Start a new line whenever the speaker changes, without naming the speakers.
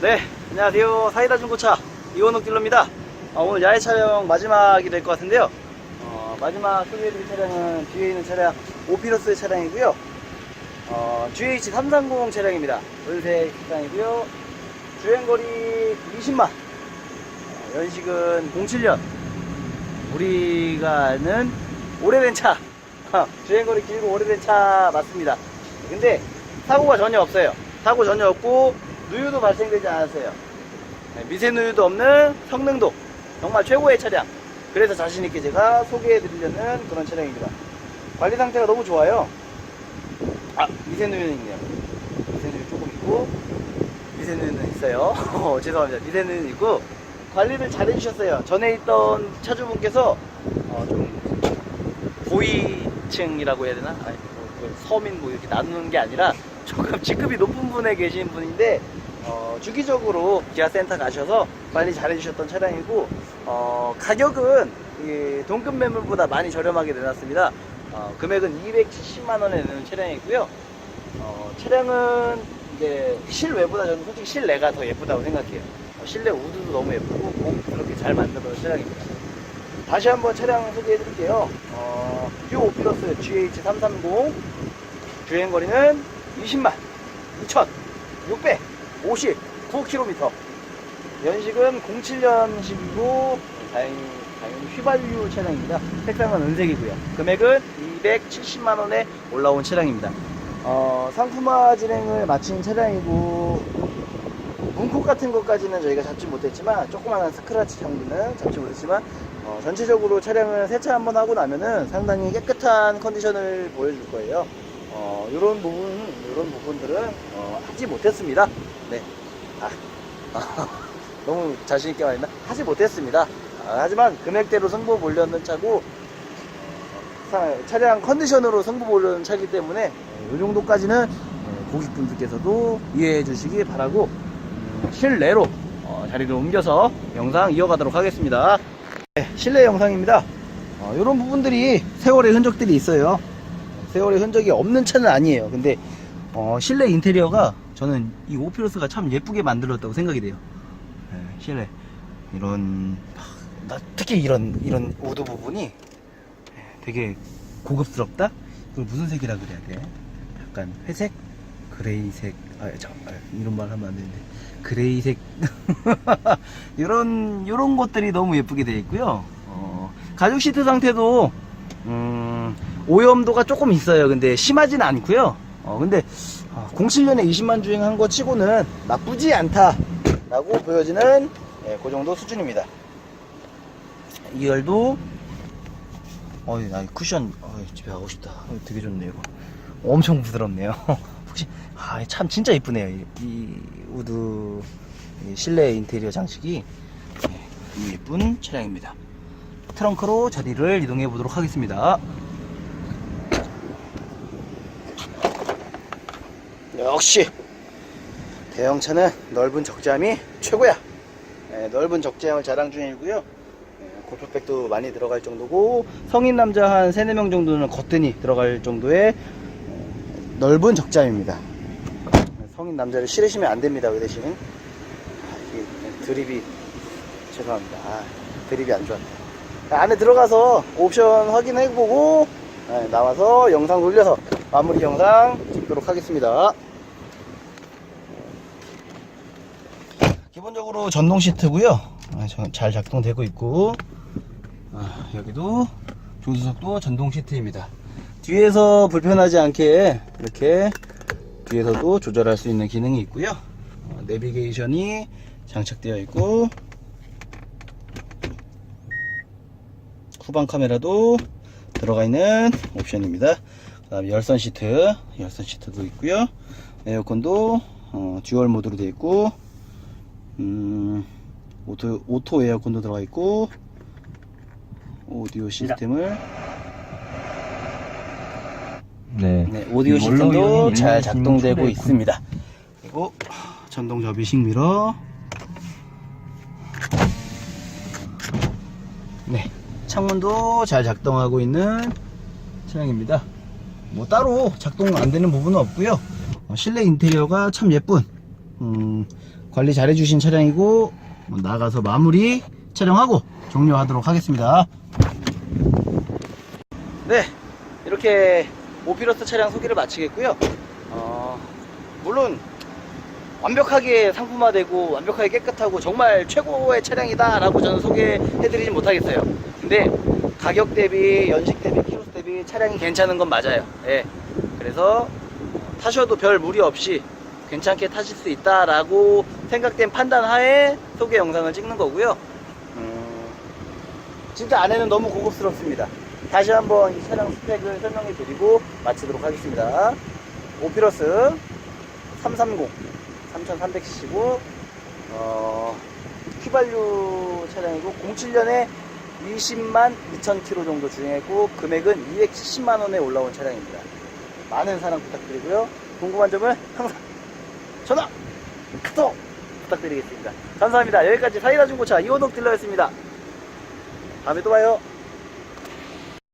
네, 안녕하세요. 사이다 중고차 이원욱 딜러입니다. 어, 오늘 야외 촬영 마지막이 될 것 같은데요. 어, 마지막 소개해드릴 차량은 뒤에 있는 차량 오피러스 차량이고요. 어, GH330 차량입니다. 은색 색상이고요. 주행거리 20만. 어, 연식은 07년. 우리가 아는 오래된 차. 주행거리 길고 오래된 차 맞습니다. 근데 사고가 전혀 없어요. 사고 전혀 없고 누유도 발생되지 않았어요. 네, 미세 누유도 없는 성능도 정말 최고의 차량. 그래서 자신 있게 제가 소개해 드리려는 그런 차량입니다. 관리 상태가 너무 좋아요. 아 미세 누유는 있네요. 미세 누유 조금 있고 미세 누유는 있어요. 어, 죄송합니다. 미세 누유는 있고 관리를 잘 해주셨어요. 전에 있던 차주분께서 어, 좀 고위층이라고 해야 되나? 아니, 뭐, 그 서민 뭐 이렇게 나누는 게 아니라 조금 직급이 높은 분에 계신 분인데 어, 주기적으로 기아센터 가셔서 관리 잘 해주셨던 차량이고 어, 가격은 이 동급 매물보다 많이 저렴하게 내놨습니다. 어, 금액은 270만 원에 내는 차량이고요. 어, 차량은 이제 실외보다 저는 솔직히 실내가 더 예쁘다고 생각해요. 어, 실내 우드도 너무 예쁘고 고급스럽게 잘 만들어진 차량입니다. 다시 한번 차량 소개해 드릴게요. 어, 듀 오피러스 GH330 주행거리는 20만 2,659km. 연식은 07년식이고 다행히, 다행히 휘발유 차량입니다. 색상은 은색이고요. 금액은 270만 원에 올라온 차량입니다. 어, 상품화 진행을 마친 차량이고 문콕 같은 것까지는 저희가 잡지 못했지만 조그마한 스크래치 정도는 잡지 못했지만 어, 전체적으로 차량을 세차 한번 하고 나면은 상당히 깨끗한 컨디션을 보여줄 거예요. 어, 이런 부분, 이런 부분들은 어, 하지 못했습니다. 네. 아, 너무 자신있게 말했나? 하지 못했습니다. 아, 하지만 금액대로 승부 보려는 차고 사- 차량 컨디션으로 승부 보려는 차이기 때문에 이 정도까지는 어, 고객분들께서도 이해해 주시기 바라고 음, 실내로 어, 자리를 옮겨서 영상 이어가도록 하겠습니다. 네, 실내 영상입니다. 이런 부분들이 세월의 흔적들이 있어요. 세월의 흔적이 없는 차는 아니에요. 근데 어, 실내 인테리어가 저는 이 오피러스가 참 예쁘게 만들었다고 생각이 돼요. 네, 실내 이런 나 특히 이런 이런 우드 부분이 되게 고급스럽다. 그걸 무슨 색이라 그래야 돼? 약간 회색, 그레이색. 아, 저, 아, 이런 말 하면 안 되는데 그레이색 이런 이런 것들이 너무 예쁘게 되어 있고요. 어, 가죽 시트 상태도 음, 오염도가 조금 있어요. 근데 심하진 않고요. 어, 근데 07년에 20만 주행한 거 치고는 나쁘지 않다라고 보여지는 예, 그 정도 수준입니다. 2열도 어이 나 쿠션 어이, 집에 가고 싶다. 어, 되게 좋네요. 이거. 엄청 부드럽네요. 혹시 아, 참 진짜 이쁘네요. 이, 이 우드 이 실내 인테리어 장식이 예, 이 예쁜 차량입니다. 트렁크로 자리를 이동해 보도록 하겠습니다. 역시 대형차는 넓은 적재함이 최고야. 예, 넓은 적재함을 자랑 중이고요. 예, 골프백도 많이 들어갈 정도고 성인 남자 한 3, 4명 정도는 거뜬히 들어갈 정도의 어, 넓은 적재함입니다. 성인 남자를 실으시면 안 됩니다. 그 대신 아, 드립이 죄송합니다. 아, 드립이 안 좋았네. 안에 들어가서 옵션 확인해보고 네, 나와서 영상 돌려서 마무리 영상 찍도록 하겠습니다. 기본적으로 전동 시트고요. 아, 저- 잘 작동되고 있고 아, 여기도 조수석도 전동 시트입니다. 뒤에서 불편하지 않게 이렇게 뒤에서도 조절할 수 있는 기능이 있고요. 어, 내비게이션이 장착되어 있고 후방 카메라도 들어가 있는 옵션입니다. 그다음 열선 시트, 열선 시트도 있고요. 에어컨도 어, 듀얼 모드로 되어 있고, 음, 오토, 오토 에어컨도 들어가 있고, 오디오 시스템을
네.
네, 오디오 시스템도 잘 작동되고 있습니다. 그리고 전동 접이식 미러. 네, 창문도 잘 작동하고 있는 차량입니다. 뭐 따로 작동 안 되는 부분은 없고요. 어, 실내 인테리어가 참 예쁜 음, 관리 잘 해주신 차량이고 나가서 마무리 촬영하고 종료하도록 하겠습니다. 네, 이렇게 오피러스 차량 소개를 마치겠고요. 어, 물론 완벽하게 상품화되고 완벽하게 깨끗하고 정말 최고의 차량이다 라고 저는 소개해드리진 못하겠어요. 근데 가격 대비, 연식 대비, 키로수 대비 차량이 괜찮은 건 맞아요. 예. 그래서 타셔도 별 무리 없이 괜찮게 타실 수 있다라고 생각된 판단 하에 소개 영상을 찍는 거고요. 음, 진짜 안에는 너무 고급스럽습니다. 다시 한번 이 차량 스펙을 설명해 드리고 마치도록 하겠습니다. 오피러스 330 3300cc고 어, 휘발유 차량이고 07년에 20만 2천 킬로 정도 주행했고 금액은 270만 원에 올라온 차량입니다. 많은 사랑 부탁드리고요. 궁금한 점은 항상 전화, 카톡 부탁드리겠습니다. 감사합니다. 여기까지 사이다 중고차 이호덕 딜러였습니다. 다음에 또 봐요.